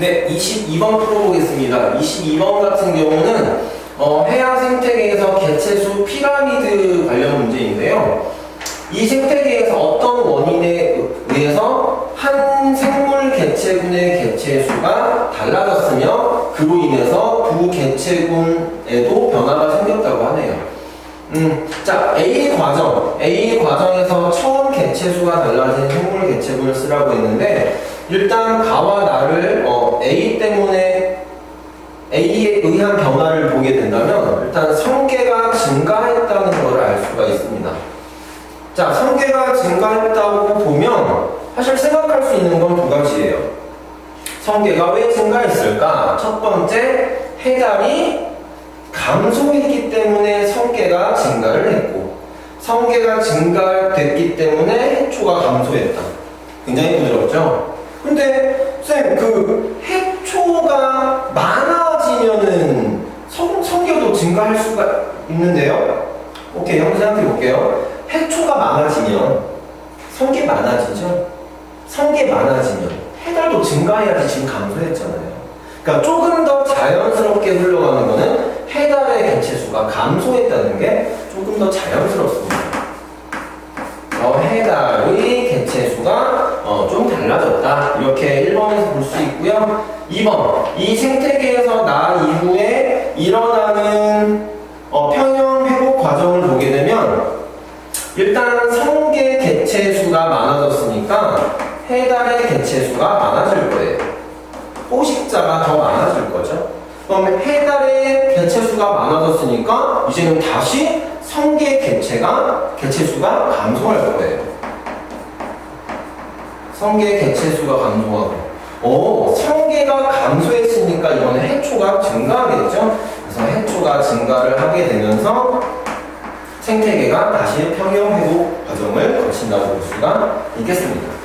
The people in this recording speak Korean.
네, 22번 풀어보겠습니다. 22번 같은 경우는 어, 해양 생태계에서 개체수 피라미드 관련 문제인데요. 이 생태계에서 어떤 원인에 의해서 한 생물 개체군의 개체수가 달라졌으며 그로 인해서 두 개체군에도 변화가 생겼다고 하네요. 음, 자, A 과정. A 과정에서 처음 개체수가 달라진 생물 개체군을 쓰라고 했는데, 일단 가와 나를 어, A 때문에 A에 의한 변화를 보게 된다면, 일단 성계가 증가했다는 것을 알 수가 있습니다. 자, 성계가 증가했다고 보면, 사실 생각할 수 있는 건 두 가지예요. 성계가 왜 증가했을까? 첫 번째, 해달이 감소했기 때문에 성계가 증가를 했고 성계가 증가됐기 때문에 해초가 감소했다. 굉장히 부드럽죠? 근데 쌤, 그 있는데요? 오케이, 한번 생각해 볼게요. 해초가 많아지면 성계 많아지죠? 성계 많아지면 해달도 증가해야지 지금 감소했잖아요. 그러니까 조금 더 자연스럽게 흘러가는 거는 해달의 개체수가 감소했다는 게 조금 더 자연스럽습니다. 어, 해달의 개체수가 어, 좀 달라졌다. 이렇게 1번에서 볼 수 있고요. 2번. 이 생태계에서 난 이후에 일어나는 어, 평형 과정을 보게 되면 일단 성계 개체 수가 많아졌으니까 해달의 개체 수가 많아질 거예요. 포식자가 더 많아질 거죠. 그럼 해달의 개체 수가 많아졌으니까 이제는 다시 성계 개체가 개체 수가 감소할 거예요. 성계 개체 수가 감소하고. 오, 성계가 감소했으니까 이번에 해초가 증가하겠죠. 그래서 해초가 증가를 하게 되면서 생태계가 다시 평형 회복 과정을 거친다고 볼 수가 있겠습니다.